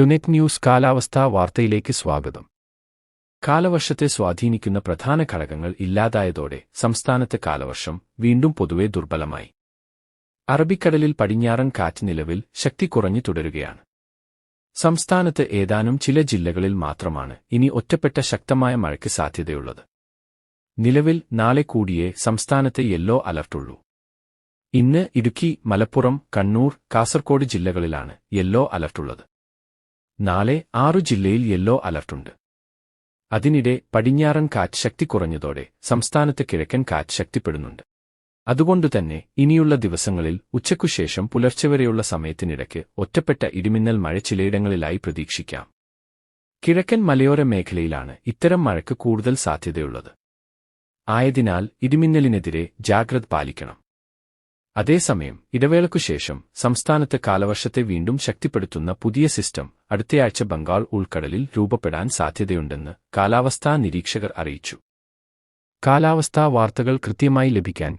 ടുനെറ്റ് news കാലാവസ്ഥാ വാർത്തയിലേക്ക് സ്വാഗതം. കാലവർഷത്തെ സ്വാധീനിക്കുന്ന പ്രധാന ഘടകങ്ങൾ ഇല്ലാതായതോടെ സംസ്ഥാനത്തെ കാലവർഷം വീണ്ടും പൊതുവെ ദുർബലമായി. അറബിക്കടലിൽ പടിഞ്ഞാറൻ കാറ്റ് നിലവിൽ ശക്തി കുറഞ്ഞു തുടരുകയാണ്. സംസ്ഥാനത്ത് ഏതാനും ചില ജില്ലകളിൽ മാത്രമാണ് ഇനി ഒറ്റപ്പെട്ട ശക്തമായ മഴയ്ക്ക് സാധ്യതയുള്ളത്. നിലവിൽ നാളെ കൂടിയേ സംസ്ഥാനത്ത് യെല്ലോ അലർട്ടുള്ളൂ. ഇന്ന് ഇടുക്കി മലപ്പുറം കണ്ണൂർ കാസർകോട് ജില്ലകളിലാണ് യെല്ലോ അലർട്ടുള്ളത്. നാളെ ആറു ജില്ലയിൽ യെല്ലോ അലർട്ടുണ്ട്. അതിനിടെ പടിഞ്ഞാറൻ കാറ്റ് ശക്തി കുറഞ്ഞതോടെ സംസ്ഥാനത്ത് കിഴക്കൻ കാറ്റ് ശക്തിപ്പെടുന്നുണ്ട്. അതുകൊണ്ടുതന്നെ ഇനിയുള്ള ദിവസങ്ങളിൽ ഉച്ചയ്ക്കുശേഷം പുലർച്ചെ വരെയുള്ള സമയത്തിനിടയ്ക്ക് ഒറ്റപ്പെട്ട ഇടിമിന്നൽ മഴ ചിലയിടങ്ങളിലായി പ്രതീക്ഷിക്കാം. കിഴക്കൻ മലയോര മേഖലയിലാണ് ഇത്തരം മഴയ്ക്ക് കൂടുതൽ സാധ്യതയുള്ളത്. ആയതിനാൽ ഇടിമിന്നലിനെതിരെ ജാഗ്രത പാലിക്കണം. അതേസമയം ഇടവേളയ്ക്കുശേഷം സംസ്ഥാനത്ത് കാലവർഷത്തെ വീണ്ടും ശക്തിപ്പെടുത്തുന്ന പുതിയ സിസ്റ്റം അടുത്തയാഴ്ച ബംഗാൾ ഉൾക്കടലിൽ രൂപപ്പെടാൻ സാധ്യതയുണ്ടെന്ന് കാലാവസ്ഥാ നിരീക്ഷകർ അറിയിച്ചു. കാലാവസ്ഥാ വാർത്തകൾ കൃത്യമായി ലഭിക്കാൻ